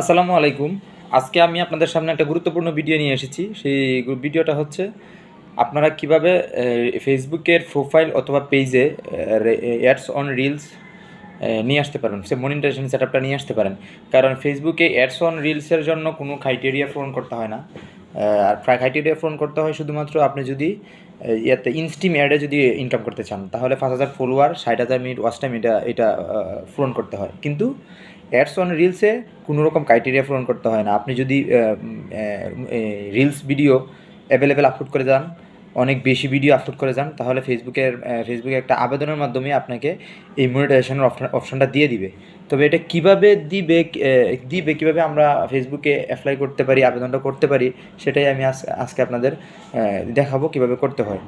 আসসালামু আলাইকুম। আজকে আমি আপনাদের সামনে একটা গুরুত্বপূর্ণ ভিডিও নিয়ে এসেছি। সেই ভিডিওটা হচ্ছে, আপনারা কীভাবে ফেসবুকের প্রোফাইল অথবা পেজে অ্যাডস অন রিলস নিয়ে আসতে পারেন। সে মনিটাইজেশন সেট আপটা নিয়ে আসতে পারেন। কারণ ফেসবুকে অ্যাডস অন রিলসের জন্য কোনো ক্রাইটেরিয়া পূরণ করতে হয় না। আর ক্রাইটেরিয়া পূরণ করতে হয় শুধুমাত্র আপনি যদি ইয়াতে ইনস্টিম অ্যাডে যদি ইনকাম করতে চান, তাহলে পাঁচ হাজার ফলোয়ার ষাট হাজার মিনিট ওয়াচ টাইম এটা এটা পূরণ করতে হয়। কিন্তু অ্যাডস অন রিলসে কোনো রকম ক্রাইটেরিয়া পূরণ করতে হয় না। আপনি যদি রিলস ভিডিও অ্যাভেলেবেল আপলোড করে যান অনেক বেশি ভিডিও আপলোড করে যান, তাহলে ফেসবুকের ফেসবুকে একটা আবেদনের মাধ্যমে আপনাকে এই মনিটাইজেশনের অপশানটা দিয়ে দিবে। তবে এটা কীভাবে দিবে দিবে, কীভাবে আমরা ফেসবুকে অ্যাপ্লাই করতে পারি, আবেদনটা করতে পারি, সেটাই আমি আজ- আজকে আপনাদের দেখাবো কীভাবে করতে হয়।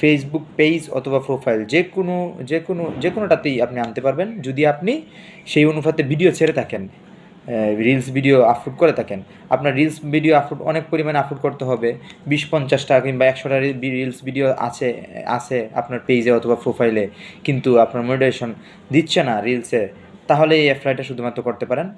ফেসবুক পেজ অথবা প্রোফাইল যে কোনো যে কোনো, যে কোনোটাতেই আপনি আনতে পারবেন। যদি আপনি সেই অনুপাতে ভিডিও ছেড়ে থাকেন রিলস ভিডিও আপলোড করে থাকেন। আপনার রিলস ভিডিও আপলোড অনেক পরিমাণে আপলোড করতে হবে। বিশ পঞ্চাশটা কিংবা একশোটা রিলস ভিডিও আছে আছে আপনার পেজে অথবা প্রোফাইলে কিন্তু আপনার মোটিভেশন দিচ্ছে না রিলসে তাহলে এই অ্যাপ্লাইটা শুধুমাত্র করতে পারেন।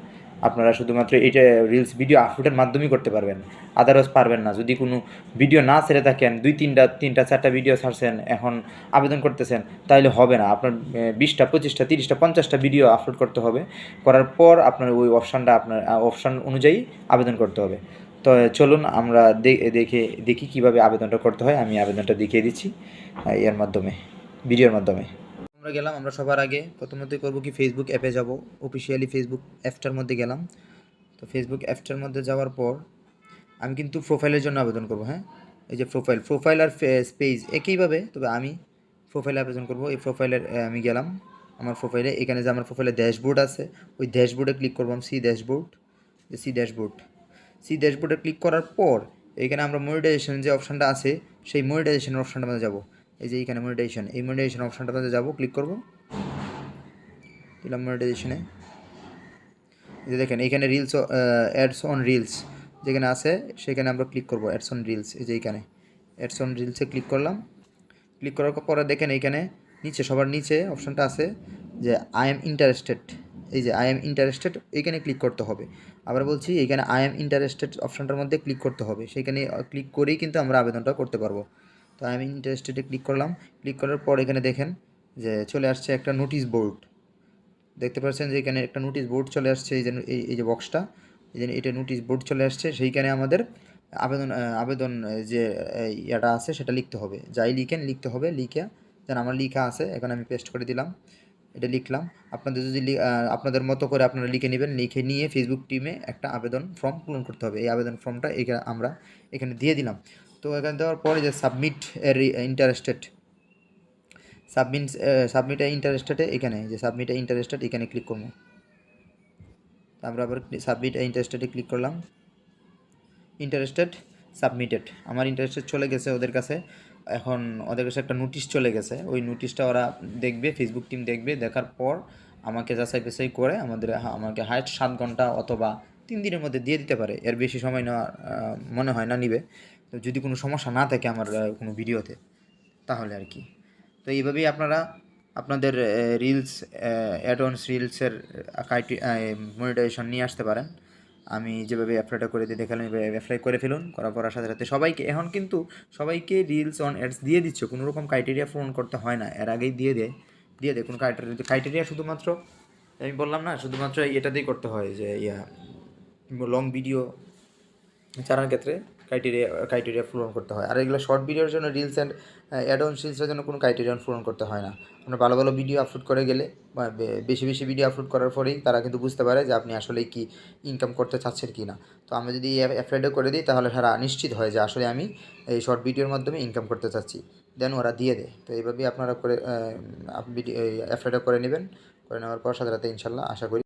আপনারা শুধুমাত্র এটা রিলস ভিডিও আপলোডের মাধ্যমেই করতে পারবেন। আদারওয়াইজ পারবেন না। যদি কোনো ভিডিও না ছেড়ে থাকেন, দুই তিনটা তিনটা, চারটা ভিডিও ছাড়ছেন, এখন আবেদন করতেছেন তাহলে হবে না। আপনার বিশটা, পঁচিশটা, তিরিশটা, পঞ্চাশটা ভিডিও আপলোড করতে হবে। করার পর আপনার ওই অপশানটা আপনার অপশান অনুযায়ী আবেদন করতে হবে। তো, চলুন আমরা দেখে, দেখি কীভাবে আবেদনটা করতে হয়। আমি আবেদনটা দেখিয়ে দিচ্ছি এর মাধ্যমে ভিডিওর মাধ্যমে। আমরা গেলাম, আমরা সবার আগে। প্রথমতই করব কি ফেসবুক অ্যাপে যাব। অফিসিয়ালি ফেসবুক অ্যাপটার মধ্যে গেলাম। তো ফেসবুক অ্যাপটার মধ্যে যাওয়ার পর আমি কিন্তু প্রোফাইলের জন্য আবেদন করব হ্যাঁ? এই যে প্রোফাইল প্রোফাইল আর পেজ একইভাবে তবে আমি প্রোফাইলে আবেদন করব। এই প্রোফাইলের আমি গেলাম আমার প্রোফাইলে এখানে যে আমার প্রোফাইলে ড্যাশবোর্ড আছে, ওই ড্যাশবোর্ডে ক্লিক করব সি ড্যাশবোর্ড যে সি ড্যাশবোর্ড সি ড্যাশবোর্ডে ক্লিক করার পর এখানে আমরা মনিটাইজেশন যে অপশানটা আছে, সেই মনিটাইজেশনের অপশানটা মধ্যে যাব। এই যে এইখানে মনিটাইজেশন এই মনিটাইজেশন অপশানটা মধ্যে যাব ক্লিক করব। দিলাম মনিটাইজেশনে এই যে দেখেন, এইখানে রিলস অ্যাডস অন রিলস যেখানে আছে, সেখানে আমরা ক্লিক করব অ্যাডস অন রিলস এই যে এইখানে। অ্যাডস অন রিলসে ক্লিক করলাম। ক্লিক করার পরে দেখেন এইখানে নিচে, সবার নিচে অপশানটা আছে যে আই এম ইন্টারেস্টেড এই যে আই এম ইন্টারেস্টেড এইখানে ক্লিক করতে হবে। আবার বলছি, এইখানে আই এম ইন্টারেস্টেড অপশানটার মধ্যে ক্লিক করতে হবে। সেইখানে ক্লিক করেই কিন্তু আমরা আবেদনটা করতে পারব। তো আই এম ইন্টারেস্টেডে ক্লিক করলাম। ক্লিক করার পর এখানে দেখেন যে চলে আসছে একটা নোটিশ বোর্ড দেখতে পাচ্ছেন যে এখানে একটা নোটিশ বোর্ড চলে আসছে, এই যে এই যে বক্সটা এই যে এটা নোটিশ বোর্ড চলে আসছে, সেইখানে আমাদের আবেদন আবেদন যে ইয়াটা আছে সেটা লিখতে হবে। যাই লিখেন, লিখতে হবে, লিখে যেন আমার লিখা আছে, এখন আমি পেস্ট করে দিলাম, এটা লিখলাম। আপনাদের যদি আপনাদের মতো করে আপনারা লিখে নেবেন, লিখে নিয়ে ফেসবুক টিমে একটা আবেদন ফর্ম পূরণ করতে হবে। এই আবেদন ফর্মটা এখানে আমরা এখানে দিয়ে দিলাম। তো এখানে দেওয়ার পরে যে সাবমিট এর ইন্টারেস্টেড সাবমিট সাবমিট ইন্টারেস্টেডে এখানে, যে সাবমিট ইন্টারেস্টেড এখানে ক্লিক করব। তারপর আবার সাবমিট ইন্টারেস্টেডে ক্লিক করলাম। ইন্টারেস্টেড সাবমিটেড আমার ইন্টারেস্টেড চলে গেছে ওদের কাছে। এখন ওদের কাছে একটা নোটিশ চলে গেছে। ওই নোটিশটা ওরা দেখবে ফেসবুক টিম দেখবে। দেখার পর আমাকে যাচাই বাছাই করে আমাদের আমাকে হাইট সাত ঘণ্টা অথবা তিন দিনের মধ্যে দিয়ে দিতে পারে। এর বেশি সময় নেওয়া মনে হয় না, নিবে। তো যদি কোনো সমস্যা না থাকে আমার কোনো ভিডিওতে, তাহলে আর কি। তো এইভাবেই আপনারা আপনাদের রিলস অ্যাডভান্স রিলসের মনিটাইজেশন নিয়ে আসতে পারেন। আমি যেভাবে অ্যাপ্লাইটা করে দিয়ে দেখালাম অ্যাপ্লাই করে ফেলুন, করার পর সাথে সাথে সবাইকে, এখন কিন্তু সবাইকে রিলস অন অ্যাডস দিয়ে দিচ্ছে। কোনো রকম ক্রাইটেরিয়া পূরণ করতে হয় না, এর আগেই দিয়ে দেয় দিয়ে দেয়। কোনো ক্রাইটেরিয়া ক্রাইটেরিয়া শুধুমাত্র, আমি বললাম না, শুধুমাত্র এটাতেই করতে হয় যে ইয়া লং ভিডিও চালানোর ক্ষেত্রে। ক্রাইটেরিয়া ক্রাইটেরিয়া পূরণ করতে হয়। আর এগুলো শর্ট ভিডিওর জন্য রিলস অ্যান্ড অ্যাড অন রিলসের জন্য কোনো ক্রাইটেরিয়া পূরণ করতে হয় না। আপনার ভালো ভালো ভিডিও আপলোড করে গেলে বা বেশি বেশি ভিডিও আপলোড করার পরেই তারা কিন্তু বুঝতে পারে যে আপনি আসলে কি ইনকাম করতে চাচ্ছেন কি না। তো আমরা যদি অ্যাপ্লাইডও করে দিই তাহলে তারা নিশ্চিত হয় যে আসলে আমি এই শর্ট ভিডিওর মাধ্যমে ইনকাম করতে চাচ্ছি। দেন ওরা দিয়ে দেয়। তো এইভাবেই আপনারা করে ভিডিও অ্যাপ্লাইডও করে নেবেন। করে নেওয়ার পর সাথে সাথে ইনশাল্লাহ আশা করি